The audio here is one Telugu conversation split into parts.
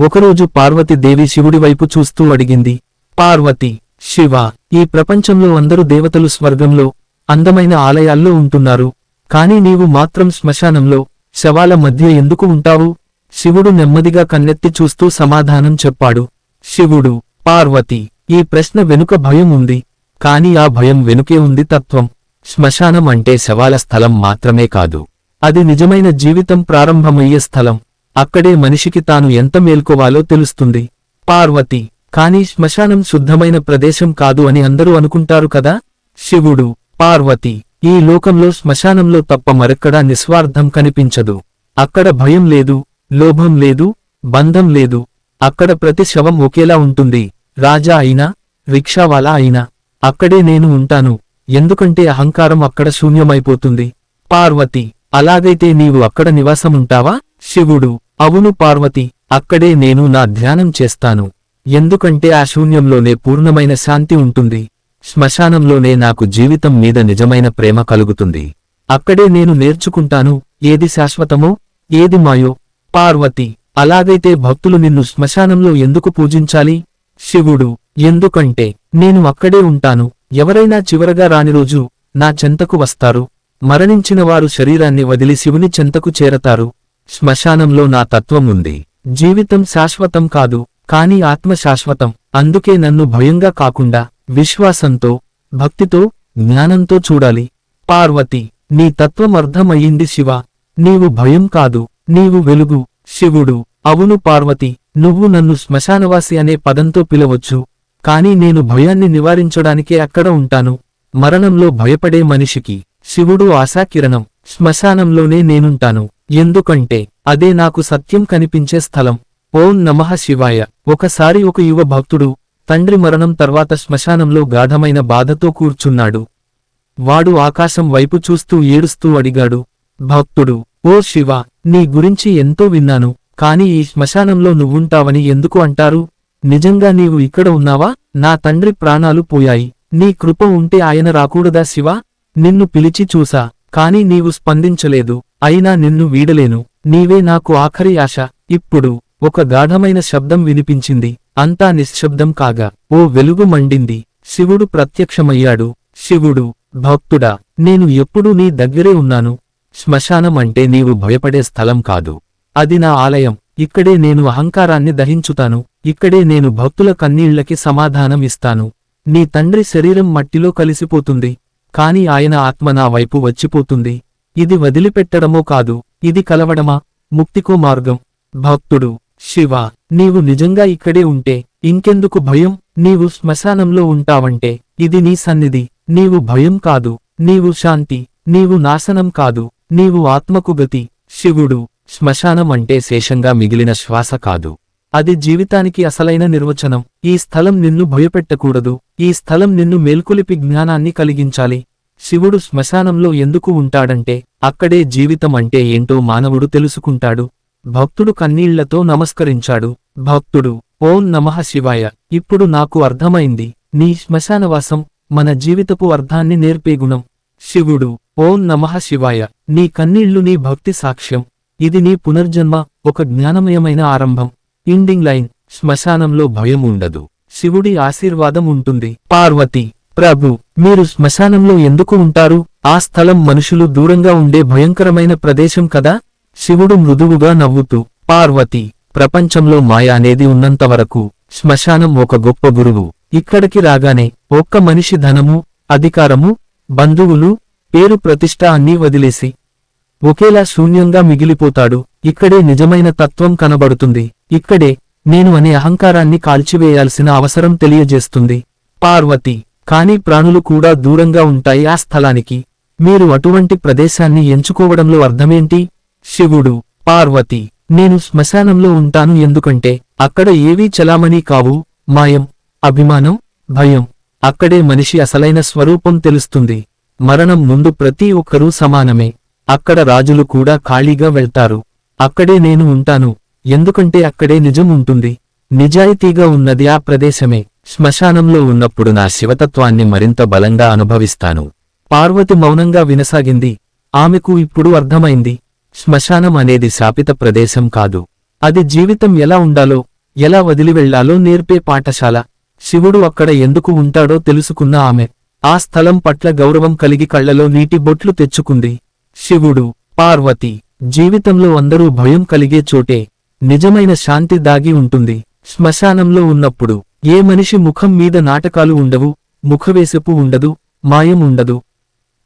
ఒకరోజు పార్వతీదేవి శివుడి వైపు చూస్తూ అడిగింది పార్వతి శివ ఈ ప్రపంచంలో అందరూ దేవతలు స్వర్గంలో అందమైన ఆలయాల్లో ఉంటున్నారు. కాని నీవు మాత్రం శ్మశానంలో శవాల మధ్య ఎందుకు ఉంటావు? శివుడు నెమ్మదిగా కన్నెత్తి చూస్తూ సమాధానం చెప్పాడు శివుడు పార్వతి ఈ ప్రశ్న వెనుక భయం ఉంది. కాని ఆ భయం వెనుకే ఉంది తత్వం. శ్మశానం అంటే శవాల స్థలం మాత్రమే కాదు. అది నిజమైన జీవితం ప్రారంభమయ్యే స్థలం. అక్కడే మనిషికి తాను ఎంత మేల్కోవాలో తెలుస్తుంది. పార్వతి కాని శ్మశానం శుద్ధమైన ప్రదేశం కాదు అని అందరూ అనుకుంటారు కదా? శివుడు పార్వతి ఈ లోకంలో శ్మశానంలో తప్ప మరెక్కడా నిస్వార్థం కనిపించదు. అక్కడ భయం లేదు లోభం లేదు బంధం లేదు. అక్కడ ప్రతి శవం ఒకేలా ఉంటుంది. రాజా అయినా రిక్షావాలా అయినా. అక్కడే నేను ఉంటాను. ఎందుకంటే అహంకారం అక్కడ శూన్యమైపోతుంది. పార్వతి అలాగైతే నీవు అక్కడ నివాసముంటావా? శివుడు అవును పార్వతి అక్కడే నేను నా ధ్యానం చేస్తాను. ఎందుకంటే ఆ శూన్యంలోనే పూర్ణమైన శాంతి ఉంటుంది. శ్మశానంలోనే నాకు జీవితం మీద నిజమైన ప్రేమ కలుగుతుంది. అక్కడే నేను నేర్చుకుంటాను ఏది శాశ్వతమో ఏది మాయో. పార్వతి అలాగైతే భక్తులు నిన్ను శ్మశానంలో ఎందుకు పూజించాలి? శివుడు ఎందుకంటే నేను అక్కడే ఉంటాను ఎవరైనా చివరగా రాని రోజు నా చెంతకు వస్తారు. మరణించిన వారు శరీరాన్ని వదిలి శివుని చెంతకు చేరతారు. శ్మశానంలో నా తత్వం ఉంది. జీవితం శాశ్వతం కాదు కాని ఆత్మ శాశ్వతం. అందుకే నన్ను భయంగా కాకుండా విశ్వాసంతో భక్తితో జ్ఞానంతో చూడాలి. పార్వతి నీ తత్వం అర్థమయ్యింది శివ. నీవు భయం కాదు నీవు వెలుగు శివుడు. అవును పార్వతి నువ్వు నన్ను శ్మశానవాసి అనే పదంతో పిలవచ్చు. కాని నేను భయాన్ని నివారించడానికే అక్కడ ఉంటాను. మరణంలో భయపడే మనిషికి శివుడు ఆశాకిరణం. శ్మశానంలోనే నేనుంటాను. ఎందుకంటే అదే నాకు సత్యం కనిపించే స్థలం. ఓం నమః శివాయ. ఒకసారి ఒక యువ భక్తుడు తండ్రి మరణం తర్వాత శ్మశానంలో గాఢమైన బాధతో కూర్చున్నాడు. వాడు ఆకాశం వైపు చూస్తూ ఏడుస్తూ అడిగాడు భక్తుడు ఓ శివ నీ గురించి ఎంతో విన్నాను కాని ఈ శ్మశానంలో నువ్వుంటావని ఎందుకు అంటారు? నిజంగా నీవు ఇక్కడ ఉన్నావా? నా తండ్రి ప్రాణాలు పోయాయి. నీ కృప ఉంటే ఆయన రాకూడదా శివ? నిన్ను పిలిచి చూసా. కాని నీవు స్పందించలేదు అయినా నిన్ను వీడలేను. నీవే నాకు ఆఖరి ఆశ. ఇప్పుడు ఒక గాఢమైన శబ్దం వినిపించింది. అంతా నిశ్శబ్దం కాగా ఓ వెలుగు మండింది. శివుడు ప్రత్యక్షమయ్యాడు. శివుడు భక్తుడా నేను ఎప్పుడూ నీ దగ్గరే ఉన్నాను. శ్మశానం అంటే నీవు భయపడే స్థలం కాదు. అది నా ఆలయం. ఇక్కడే నేను అహంకారాన్ని దహించుతాను. ఇక్కడే నేను భక్తుల కన్నీళ్ళకి సమాధానం ఇస్తాను. నీ తండ్రి శరీరం మట్టిలో కలిసిపోతుంది. కాని ఆయన ఆత్మ నా వైపు వచ్చిపోతుంది. ఇది వదిలిపెట్టడమో కాదు ఇది కలవడమా? ముక్తికో మార్గం. భక్తుడు శివ నీవు నిజంగా ఇక్కడే ఉంటే ఇంకెందుకు భయం? నీవు శ్మశానంలో ఉంటావంటే ఇది నీ సన్నిధి. నీవు భయం కాదు నీవు శాంతి నీవు నాశనం కాదు నీవు ఆత్మకు గతి. శివుడు శ్మశానం అంటే శేషంగా మిగిలిన శ్వాస కాదు. అది జీవితానికి అసలైన నిర్వచనం. ఈ స్థలం నిన్ను భయపెట్టకూడదు. ఈ స్థలం నిన్ను మేల్కొలిపి జ్ఞానాన్ని కలిగించాలి. శివుడు శ్మశానంలో ఎందుకు ఉంటాడంటే అక్కడే జీవితం అంటే ఏంటో మానవుడు తెలుసుకుంటాడు. భక్తుడు కన్నీళ్ళతో నమస్కరించాడు. భక్తుడు ఓం నమః శివాయ. ఇప్పుడు నాకు అర్థమైంది. నీ శ్మశానవాసం మన జీవితపు అర్థాన్ని నేర్పే గుణం. శివుడు ఓం నమః శివాయ. నీ కన్నీళ్ళు నీ భక్తి సాక్ష్యం. ఇది నీ పునర్జన్మ ఒక జ్ఞానమయమైన ఆరంభం. ఎండింగ్ లైన్ శ్మశానంలో భయం ఉండదు. శివుడి ఆశీర్వాదం ఉంటుంది. పార్వతి ప్రభు మీరు శ్మశానంలో ఎందుకు ఉంటారు? ఆ స్థలం మనుషులు దూరంగా ఉండే భయంకరమైన ప్రదేశం కదా? శివుడు మృదువుగా నవ్వుతూ పార్వతి ప్రపంచంలో మాయ అనేది ఉన్నంతవరకు శ్మశానం ఒక గొప్ప గురువు. ఇక్కడికి రాగానే ఒక్క మనిషి ధనము అధికారము బంధువులు పేరు ప్రతిష్ట అన్నీ వదిలేసి ఒకేలా శూన్యంగా మిగిలిపోతాడు. ఇక్కడే నిజమైన తత్వం కనబడుతుంది. ఇక్కడే నేను అనే అహంకారాన్ని కాల్చివేయాల్సిన అవసరం తెలియజేస్తుంది. పార్వతి కాని ప్రాణులు కూడా దూరంగా ఉంటాయి ఆ స్థలానికి. మీరు అటువంటి ప్రదేశాన్ని ఎంచుకోవడంలో అర్థమేంటి? శివుడు పార్వతి నేను శ్మశానంలో ఉంటాను ఎందుకంటే అక్కడ ఏవీ చలామణి కావు మాయం అభిమానం భయం. అక్కడే మనిషి అసలైన స్వరూపం తెలుస్తుంది. మరణం ముందు ప్రతి ఒక్కరూ సమానమే. అక్కడ రాజులు కూడా ఖాళీగా వెళ్తారు. అక్కడే నేను ఉంటాను. ఎందుకంటే అక్కడే నిజం ఉంటుంది నిజాయితీగా ఉన్నది ఆ ప్రదేశమే. శ్మశానంలో ఉన్నప్పుడు నా శివతత్వాన్ని మరింత బలంగా అనుభవిస్తాను. పార్వతి మౌనంగా వినసాగింది. ఆమెకు ఇప్పుడు అర్థమైంది. శ్మశానం అనేది శాపిత ప్రదేశం కాదు. అది జీవితం ఎలా ఉండాలో ఎలా వదిలివెళ్ళాలో నేర్పే పాఠశాల. శివుడు అక్కడ ఎందుకు ఉంటాడో తెలుసుకున్న ఆమె. ఆ స్థలం పట్ల గౌరవం కలిగి కళ్ళలో నీటి బొట్లు తెచ్చుకుంది. శివుడు పార్వతి జీవితంలో అందరూ భయం కలిగే చోటే. నిజమైన శాంతి దాగి ఉంటుంది. శ్మశానంలో ఉన్నప్పుడు ఏ మనిషి ముఖం మీద నాటకాలు ఉండవు ముఖవేసపు ఉండదు మాయం ఉండదు.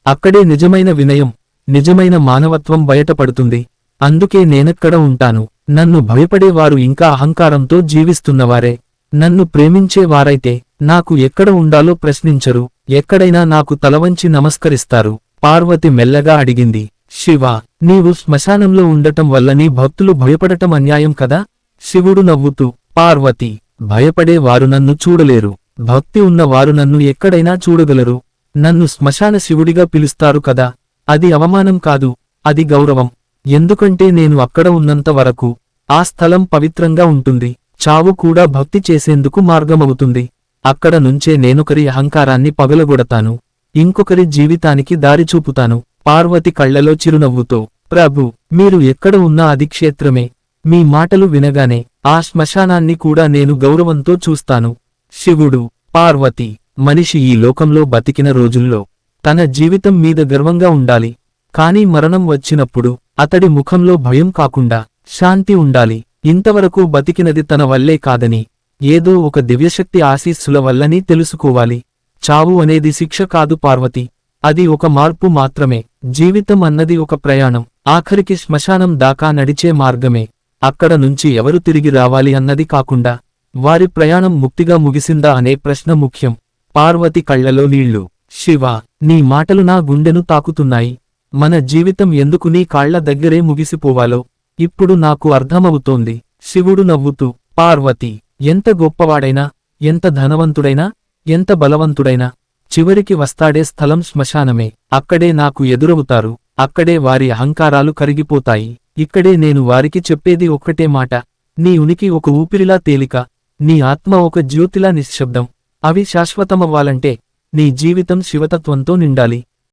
అక్కడే నిజమైన వినయం నిజమైన మానవత్వం బయటపడుతుంది. అందుకే నేనెక్కడ ఉంటాను? నన్ను భయపడేవారు ఇంకా అహంకారంతో జీవిస్తున్నవారే. నన్ను ప్రేమించేవారైతే నాకు ఎక్కడ ఉండాలో ప్రశ్నించరు ఎక్కడైనా నాకు తలవంచి నమస్కరిస్తారు. పార్వతి మెల్లగా అడిగింది. శివ నీవు శ్మశానంలో ఉండటం వల్లని భక్తులు భయపడటం అన్యాయం కదా? శివుడు నవ్వుతూ పార్వతి భయపడే వారు నన్ను చూడలేరు. భక్తి ఉన్న వారు నన్ను ఎక్కడైనా చూడగలరు. నన్ను శ్మశాన శివుడిగా పిలుస్తారు కదా? అది అవమానం కాదు అది గౌరవం. ఎందుకంటే నేను అక్కడ ఉన్నంత వరకు ఆ స్థలం పవిత్రంగా ఉంటుంది. చావు కూడా భక్తి చేసేందుకు మార్గమవుతుంది. అక్కడ నుంచే నేనొకరి అహంకారాన్ని పగలగొడతాను. ఇంకొకరి జీవితానికి దారి చూపుతాను. పార్వతి కళ్ళలో చిరునవ్వుతో ప్రభు మీరు ఎక్కడ ఉన్నా అది క్షేత్రమే. మీ మాటలు వినగానే ఆ శ్మశానాన్ని కూడా నేను గౌరవంతో చూస్తాను. శివుడు పార్వతి మనిషి ఈ లోకంలో బతికిన రోజుల్లో తన జీవితం మీద గర్వంగా ఉండాలి. కాని మరణం వచ్చినప్పుడు అతడి ముఖంలో భయం కాకుండా శాంతి ఉండాలి. ఇంతవరకు బతికినది తన వల్లే కాదని ఏదో ఒక దివ్యశక్తి ఆశీస్సుల వల్లని తెలుసుకోవాలి. చావు అనేది శిక్ష కాదు పార్వతి. అది ఒక మార్పు మాత్రమే. జీవితం అన్నది ఒక ప్రయాణం. ఆఖరికి శ్మశానం దాకా నడిచే మార్గమే. అక్కడ నుంచి ఎవరు తిరిగి రావాలి అన్నది కాకుండా వారి ప్రయాణం ముక్తిగా ముగిసిందా అనే ప్రశ్న ముఖ్యం. పార్వతి కళ్ళలో నీళ్ళు. శివ నీ మాటలు నా గుండెను తాకుతున్నాయి. మన జీవితం ఎందుకు నీ కాళ్ళ దగ్గరే ముగిసిపోవాలో? ఇప్పుడు నాకు అర్థమవుతోంది. శివుడు నవ్వుతూ పార్వతి ఎంత గొప్పవాడైనా ఎంత ధనవంతుడైనా ఎంత బలవంతుడైనా చివరికి వస్తాడే స్థలం శ్మశానమే. అక్కడే నాకు ఎదురవుతారు. అక్కడే వారి అహంకారాలు కరిగిపోతాయి. ఇక్కడే నేను వారికి చెప్పేది ఒక్కటే మాట. నీ ఉనికి ఒక ఊపిరిలా తేలిక. నీ ఆత్మ ఒక జ్యోతిలా నిశ్శబ్దం. అవి శాశ్వతమవ్వాలంటే నీ జీవితం శివతత్వంతో నిండాలి.